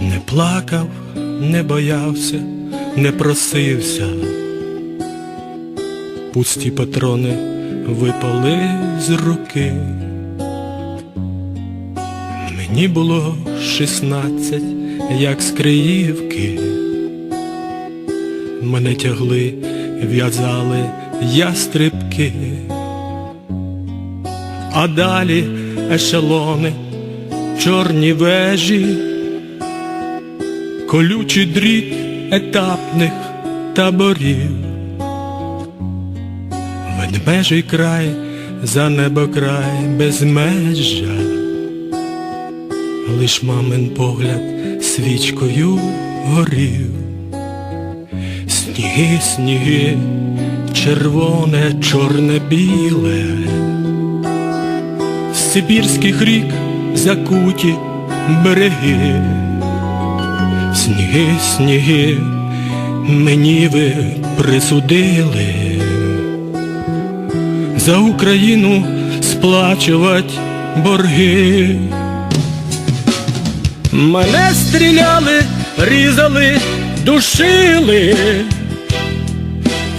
Не плакав, не боявся, не просився. Пусті патрони випали з руки. Мені було шістнадцять, як з Криївки. Мене тягли, в'язали ястрибки, а далі ешелони, чорні вежі колючий дріт етапних таборів. Ведмежий край, за небокрай безмежжя, лиш мамин погляд свічкою горів. Сніги, сніги, червоне, чорне, біле, з Сибірських рік закуті береги. Сніги, сніги, мені ви присудили за Україну сплачувати борги. Мене стріляли, різали, душили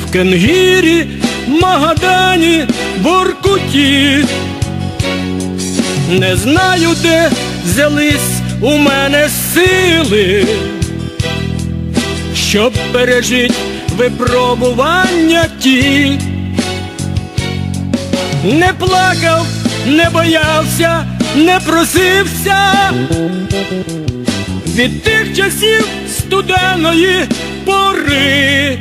в Кенгірі, Магадані, Воркуті. Не знаю, де взялись у мене сили, щоб пережить випробування ті. Не плакав, не боявся, не просився від тих часів студеної пори.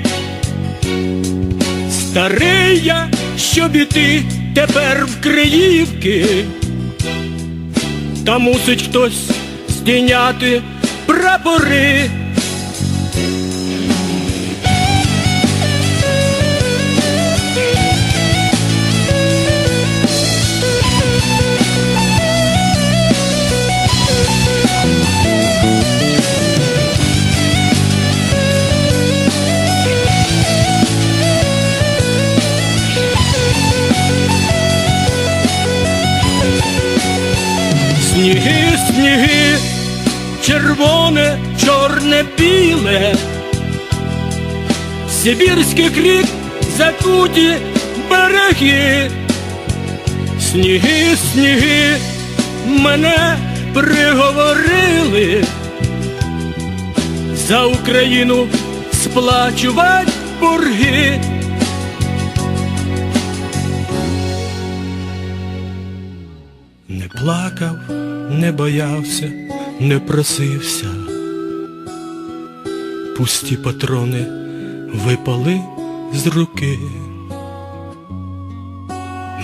Старий я, щоб іти тепер в Криївки. Та мусить хтось здійняти прапори. Біле, Сибірських рік закуті береги, сніги, сніги, мене приговорили за Україну сплачувати борги. Не плакав, не боявся, не просився. Пусті патрони випали з руки.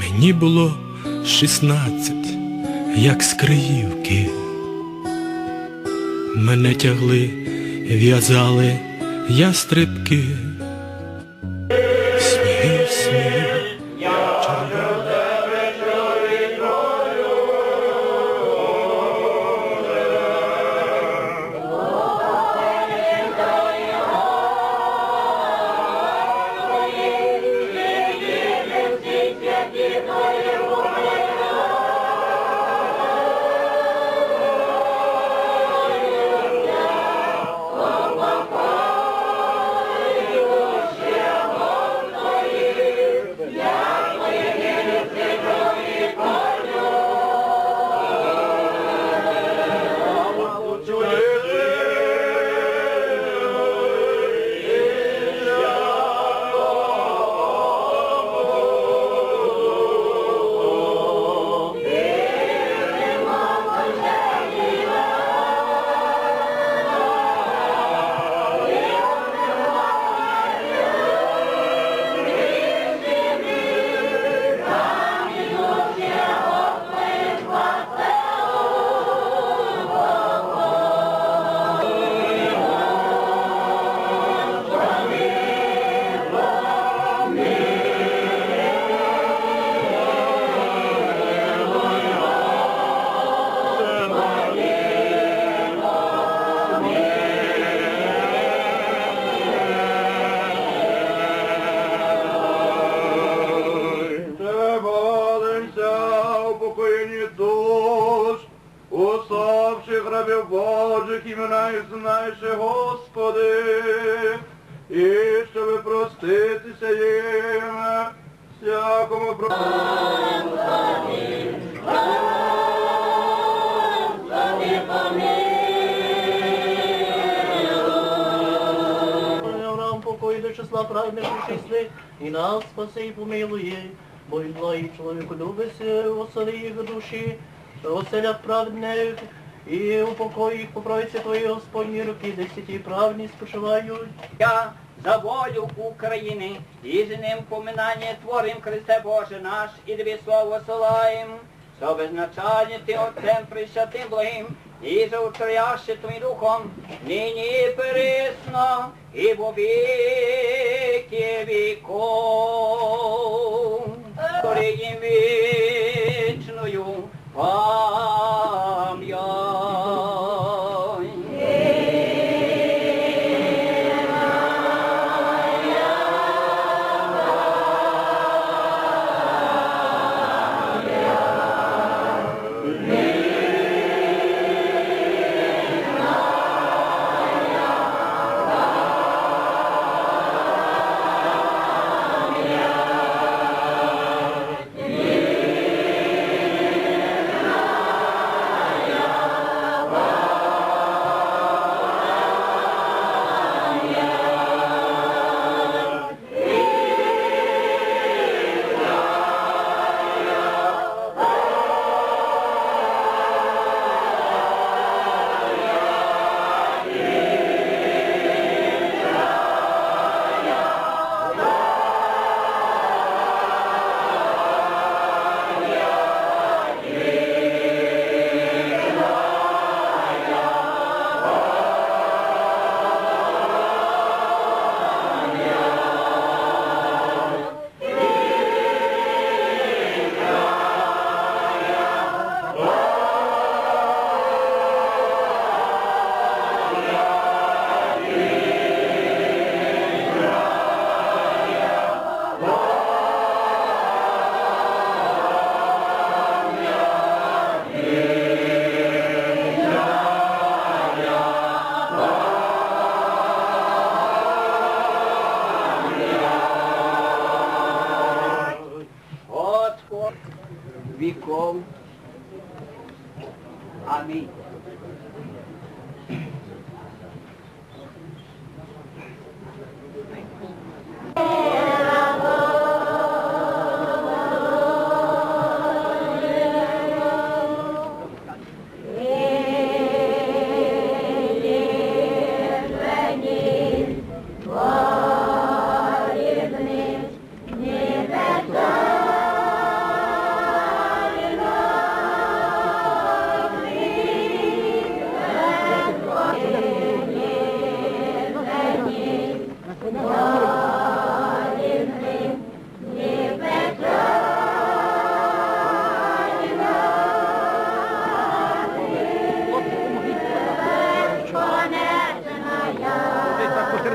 Мені було шістнадцять, як з Криївки. Мене тягли, в'язали ястребки. Сміх, сніги, Авраам числа праведних числих, і нас спаси і помилує, бо він благий чоловіку любиться, осели їх душі, оселя праведних, і у покої їх поправиться твої Господні руки, десяті правні спочивають. Я за волю України і з ним поминання творим Христе Боже наш, і тобі слово солаєм, що безначальні ти Отцем присвятим благим, і за утрояще Твоїм духом, нині пересно, і во віки віков. Творієм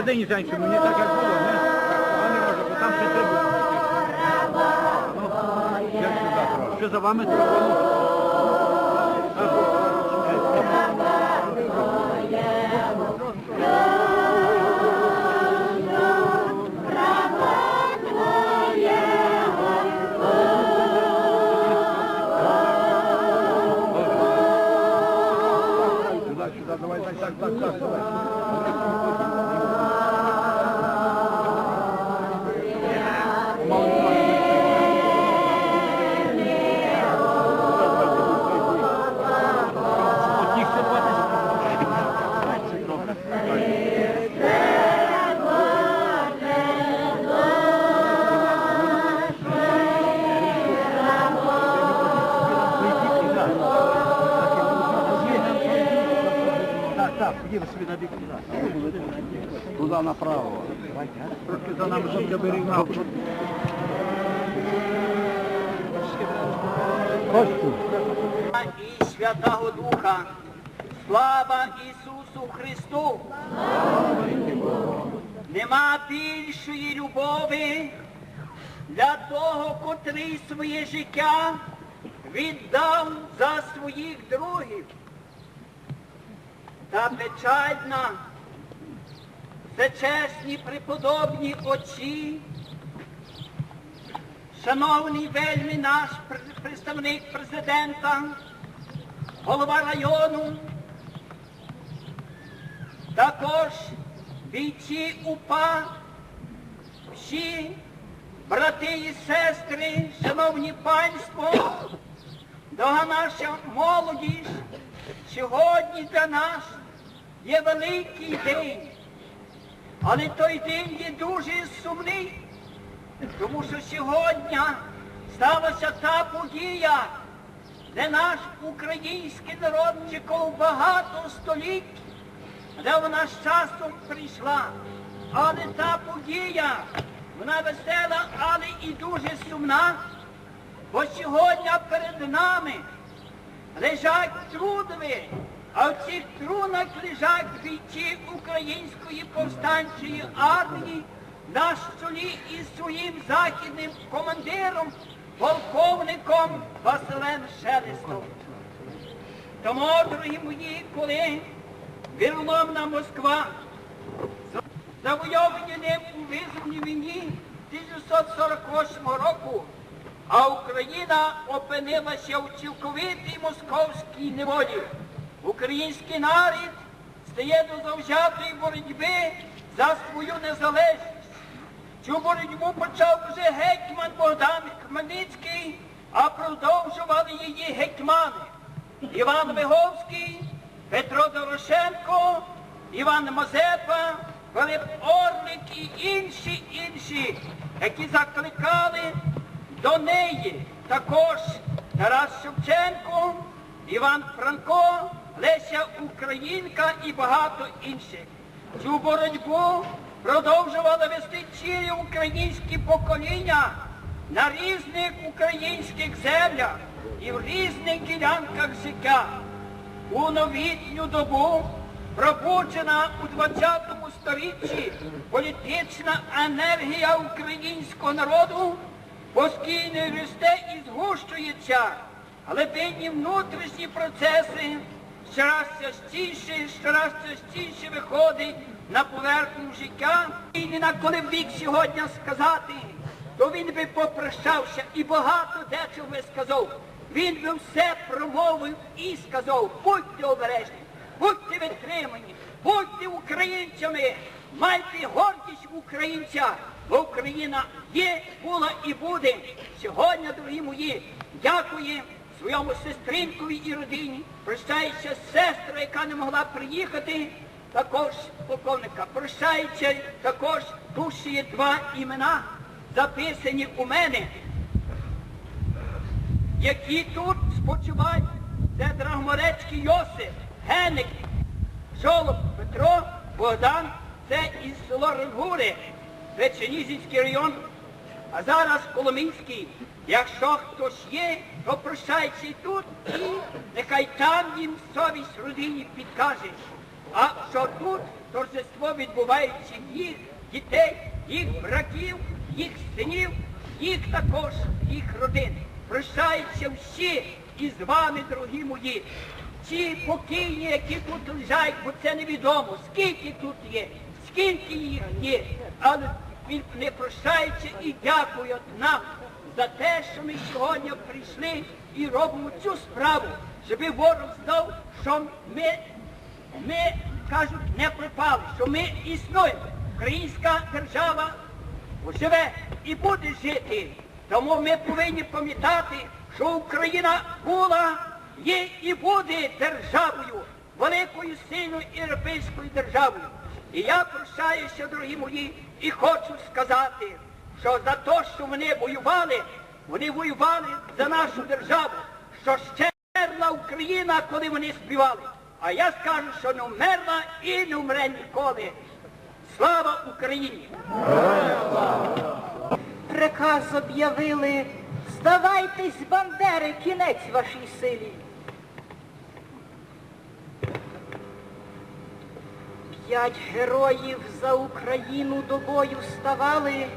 так посередині зайчу, мені так як було, не? А не може, бо там ще треба. Ну, як сюди трохи. Що за вами треба? Жінка і Святого Духа. Слава Ісусу Христу! Нема більшої любові для того, котрий своє життя віддав за своїх другів. Та печальна, всечесні преподобні очі, шановний вельми наш представник президента, голова району, також бійці УПА, всі брати і сестри, шановні панство, дорога наша молодість, сьогодні для нас є великий день. Але той день є дуже сумний, тому що сьогодні сталася та подія, де наш український народ чекав багато століть, де вона з часом прийшла. Але та подія, вона весела, але і дуже сумна, бо сьогодні перед нами лежать трудові, а в цих трунах лежать бійці української повстанчої армії на чолі із своїм західним командиром, полковником Василем Шелестом. Тому, дорогі мої колеги, віроломна Москва, завойовані ним у визвольній війні 1948 року, а Україна опинилася в цілковитій московській неволі. Український народ стає до завзятої боротьби за свою незалежність. Цю боротьбу почав вже гетьман Богдан Хмельницький, а продовжували її гетьмани. Іван Виговський, Петро Дорошенко, Іван Мазепа, Пилип Орлик і інші інші, які закликали до неї також Тарас Шевченко, Іван Франко, Леся Українка і багато інших. Цю боротьбу продовжували вести цілі українські покоління на різних українських землях і в різних ділянках життя. У новітню добу пробуджена у 20 сторіччі політична енергія українського народу постійно росте і згущується, глибинні внутрішні процеси щораз частіше, щораз частіше виходить на поверхню життя. І не на коли вік сьогодні сказати, то він би попрощався і багато дечого би сказав. Він би все промовив і сказав, будьте обережні, будьте витримані, будьте українцями, майте гордість українця, бо Україна є, була і буде. Сьогодні, дорогі мої, дякую своєму сестринкові і родині, прощається сестра, яка не могла приїхати, також полковника. Прощається також є два імена, записані у мене які тут спочивають, це Драгморецький Йосип, Геник, Жолоб Петро, Богдан, це із село Рангури, Печеніжинський район, а зараз Коломийський. Якщо хтось є, то прощається і тут, і нехай там їм совість родині підкаже. А що тут торжество відбувається їх дітей, їх братів, їх синів, їх також, їх родин. Прощаються всі із вами, дорогі мої. Ці покійні, які тут лежать, бо це невідомо, скільки тут є, скільки їх є, але він не прощається і дякує нам за те, що ми сьогодні прийшли і робимо цю справу, щоб ворог знав, що ми ми, кажуть, не пропали, що ми існуємо. Українська держава живе і буде жити. Тому ми повинні пам'ятати, що Україна була, є і буде державою, великою сильною європейською державою. І я прощаюся, дорогі мої, і хочу сказати, що за те, що вони воювали, вони воювали за нашу державу, що ще вмерла Україна, коли вони співали. А я скажу, що не вмерла і не вмре ніколи. Слава Україні! Приказ об'явили, здавайтесь, бандери, кінець вашій силі. П'ять героїв за Україну до бою ставали,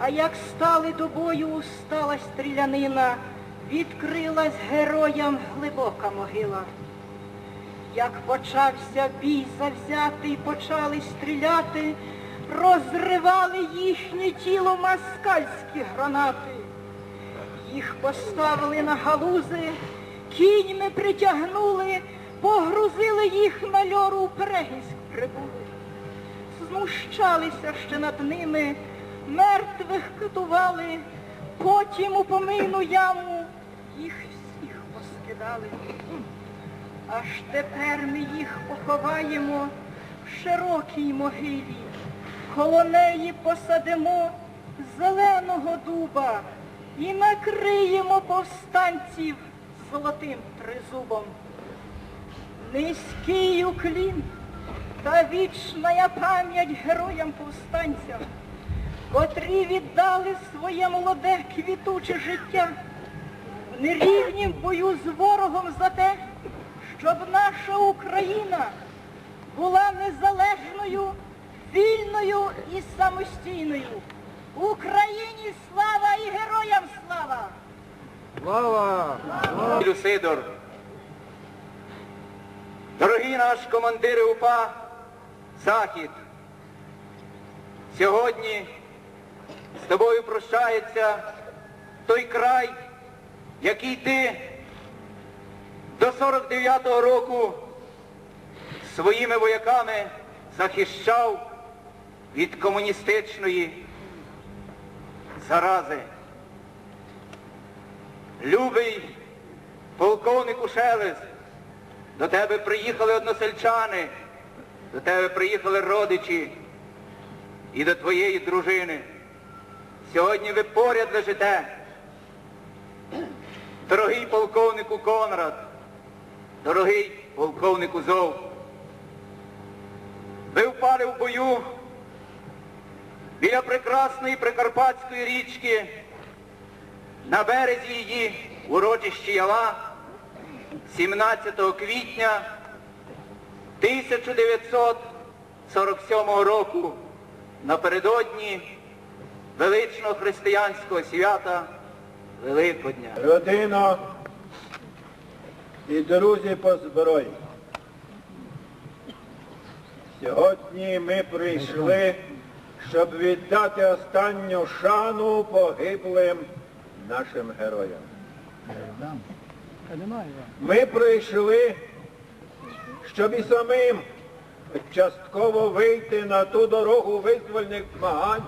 а як стали до бою, стала стрілянина, відкрилась героям глибока могила. Як почався бій завзятий, почали стріляти, розривали їхнє тіло москальські гранати. Їх поставили на галузи, кіньми притягнули, погрузили їх на льору у перегість прибули. Знущалися ще над ними, мертвих катували, потім у помийну яму їх всіх поскидали. Аж тепер ми їх поховаємо в широкій могилі, коло неї посадимо зеленого дуба і накриємо повстанців золотим тризубом. Низький уклін та вічна пам'ять героям-повстанцям, котрі віддали своє молоде квітуче життя в нерівнім бою з ворогом за те, щоб наша Україна була незалежною, вільною і самостійною. Україні слава і героям слава! Слава! Люсидор. Дорогі наш командири УПА, Захід. Сьогодні з тобою прощається той край, який ти до 49-го року своїми вояками захищав від комуністичної зарази. Любий полковнику Шелест, до тебе приїхали односельчани, до тебе приїхали родичі і до твоєї дружини. Сьогодні ви поряд лежите. Дорогий полковнику Конрад, дорогий полковнику Зов, ви впали в бою біля прекрасної Прикарпатської річки, на березі її урочищі Яла 17 квітня 1947 року напередодні величного християнського свята Великодня. Родина і друзі по зброї. Сьогодні ми прийшли, щоб віддати останню шану погиблим нашим героям. Ми прийшли, щоб і самим частково вийти на ту дорогу визвольних змагань,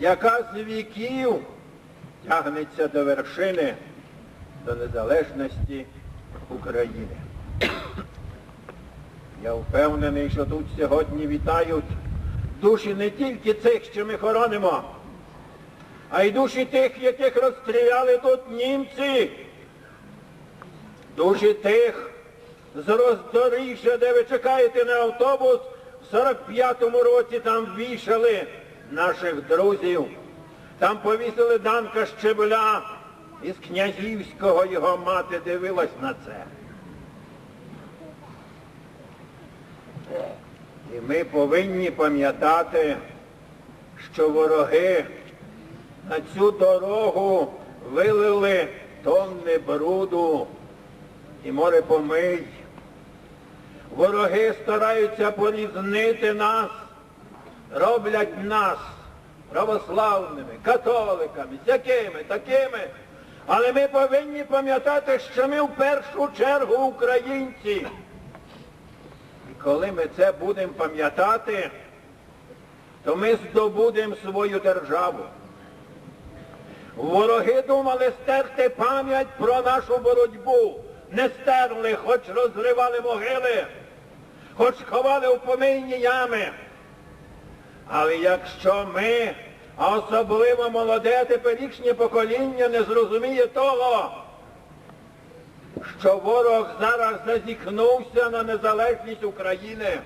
яка з віків тягнеться до вершини, до незалежності України. Я впевнений, що тут сьогодні вітають душі не тільки цих, що ми хоронимо, а й душі тих, яких розстріляли тут німці, душі тих з роздоріжжя, де ви чекаєте на автобус, в 45-му році там вішали наших друзів. Там повісили Данка Щебля із Князівського його мати дивилась на це. І ми повинні пам'ятати, що вороги на цю дорогу вилили тонни бруду і море помий. Вороги стараються порізнити нас, роблять нас православними, католиками, сякими, такими. Але ми повинні пам'ятати, що ми в першу чергу українці. І коли ми це будемо пам'ятати, то ми здобудемо свою державу. Вороги думали стерти пам'ять про нашу боротьбу. Не стерли, хоч розривали могили, хоч ховали в помийні ями. Але якщо ми, а особливо молоде теперішнє покоління, не зрозуміє того, що ворог зараз зазіхнувся на незалежність України,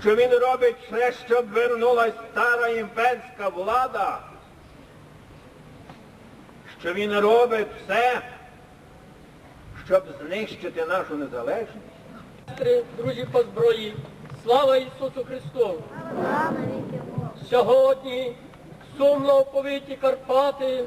що він робить все, щоб вернулась стара імперська влада, що він робить все, щоб знищити нашу незалежність. Друзі по зброї, слава Ісусу Христу! Сьогодні сумно оповиті Карпати